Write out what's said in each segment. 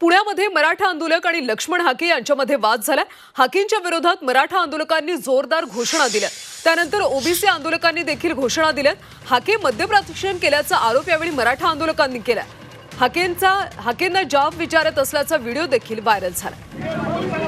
पुण्यामध्ये मराठा आंदोलक आणि लक्ष्मण हाके यांच्यामध्ये वाद झाला हाकेंच्या विरोधात मराठा आंदोलकांनी जोरदार घोषणा दिल्या त्यानंतर ओबीसी आंदोलकांनी देखील घोषणा दिल्यात. हाके मद्यप्राशन केल्याचा आरोप यावेळी मराठा आंदोलकांनी केला हाकेंचा हाकेंना जाब विचारत असल्याचा व्हिडिओ देखील व्हायरल झाला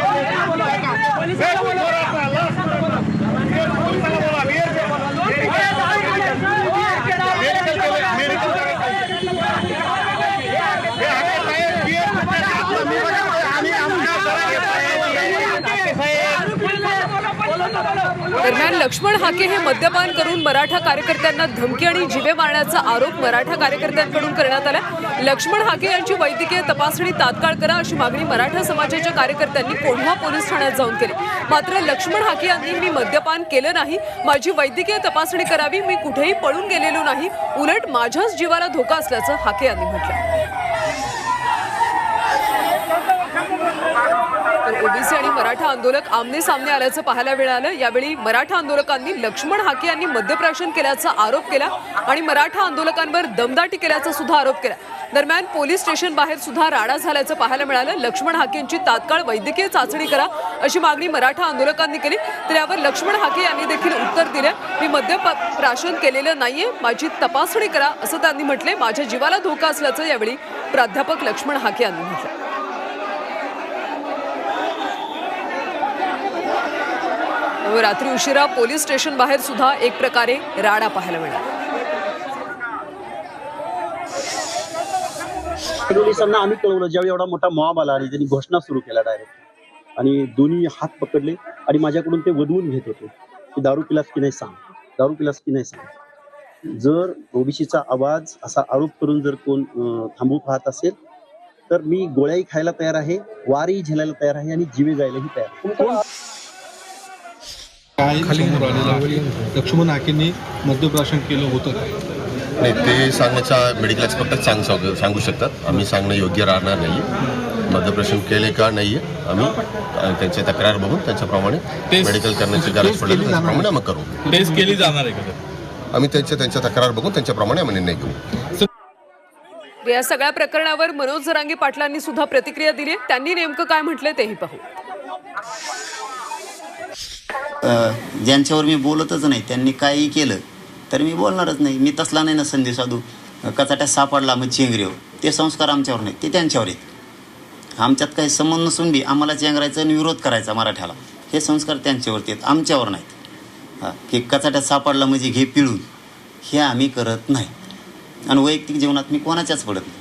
Vamos, दरम्यान लक्ष्मण हाके हे मद्यपान करून मराठा कार्यकर्त्यांना धमकी आणि जिवे मारण्याचा आरोप मराठा कार्यकर्त्यांकडून करण्यात आला. लक्ष्मण हाके यांची वैद्यकीय तपासणी तात्काळ करा अशी मागणी मराठा समाजाच्या कार्यकर्त्यांनी कोंढवा पोलीस ठाण्यात जाऊन केली. मात्र लक्ष्मण हाके यांनी मी मद्यपान केलं नाही माझी वैद्यकीय तपासणी करावी मी कुठेही पळून गेलेलो नाही उलट माझ्याच जीवाला धोका असल्याचं हाके यांनी म्हटलं तर ओबीसी आणि मराठा आंदोलक आमने सामने आल्याचं पाहायला मिळालं. यावेळी मराठा आंदोलकांनी लक्ष्मण हाके यांनी मद्यप्राशन केल्याचा आरोप केला आणि मराठा आंदोलकांवर दमदाटी केल्याचा सुद्धा आरोप केला. दरम्यान पोलीस स्टेशन बाहेर सुद्धा राडा झाल्याचं पाहायला मिळालं. लक्ष्मण हाकेंची तात्काळ वैद्यकीय चाचणी करा अशी मागणी मराठा आंदोलकांनी केली. तर यावर लक्ष्मण हाके यांनी देखील उत्तर दिलं. मी मद्यप्राशन केलेलं नाहीये. माझी तपासणी करा असं त्यांनी म्हटले. माझ्या जीवाला धोका असल्याचं यावेळी प्राध्यापक लक्ष्मण हाके यांनी म्हटलं. रात्री उशिरा पोलीस स्टेशन बाहेर सुद्धा एक प्रकारे राडा पाहायला मिळाला. पोलिसांना आम्ही कळवलं ज्यावेळी एवढा मोठा मॉब आला आणि त्यांनी घोषणा सुरू केला डायरेक्ट आणि दोन्ही हात पकडले आणि माझ्याकडून ते वधवून घेत होते की दारू पिलास की नाही सांग? दारू पिलास की नाही सांग? जर ओबीसीचा आवाज असा आरोप करून जर कोण थांबू पाहत असेल तर मी गोळ्याही खायला तयार आहे वारही झेलायला तयार आहे आणि जीवे जायलाही तयार आहे. काल समोर आलेला आहे. लक्ष्मण हाकेंनी मद्यप्राशन केलं होतं. नाही ते सांगण्याचा मेडिकल एक्सपर्टच सांग सांगू- सांगू शकतात. आम्ही सांगणं योग्य राहणार नाही. मध्यप्रशन केले का नाही आम्ही अ, त्यांची तक्रार बघून त्यांच्याप्रमाणे मेडिकल करण्याची गरज पडेल त्याच्याप्रमाणे आम्ही करू. टेस्ट केली जाणार आहे का आम्ही त्यांच्या त्यांच्या तक्रार बघून त्यांच्याप्रमाणे आम्ही निर्णय घेऊ. या सगळ्या प्रकरणावर मनोज जरांगे पाटलांनी सुद्धा प्रतिक्रिया दिली. आहे. त्यांनी नेमकं काय म्हटलंय तेही पाहू. ज्यांच्यावर मी बोलतच नाही त्यांनी काहीही केलं तर मी बोलणारच नाही. मी तसला नाही ना संधी साधू. कचाट्या सापडला मग चेंगरीवर हो. ते संस्कार आमच्यावर नाही ते त्यांच्यावर आहेत. आमच्यात काही संबंध नसून बी आम्हाला चेंगरायचं आणि विरोध करायचा मराठ्याला. हे संस्कार त्यांच्यावरती आहेत आमच्यावर नाहीत. हां की कचाट्यात सापडला म्हणजे घे पिळून. हे आम्ही करत नाही. आणि वैयक्तिक जीवनात मी कोणाच्याच पडत नाही.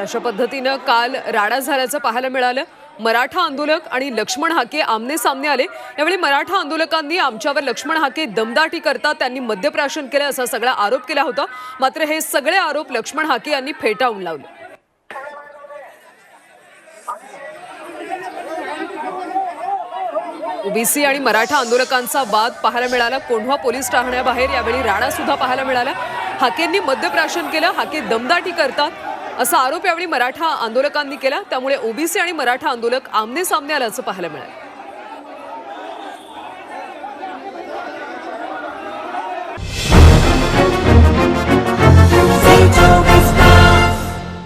अशा पद्धतीनं काल राडा झाल्याचं पाहायला मिळालं. मराठा आंदोलक आणि लक्ष्मण हाके आमने सामने आले. यावेळी मराठा आंदोलकांनी आमच्यावर लक्ष्मण हाके दमदाटी करतात त्यांनी मद्यप्राशन केलं असा सगळा आरोप केला होता. मात्र हे सगळे आरोप लक्ष्मण हाके यांनी फेटाळून लावले. ओबीसी आणि मराठा आंदोलकांचा वाद पाहायला मिळाला. कोंढवा पोलीस ठाण्याबाहेर यावेळी राणा सुद्धा पाहायला मिळाला. हाकेंनी मद्यप्राशन केलं. हाके दमदाटी करतात. असा आरोप यावेळी मराठा आंदोलकांनी केला. त्यामुळे ओबीसी आणि मराठा आंदोलक आमने सामने आल्याचं पाहायला मिळालं.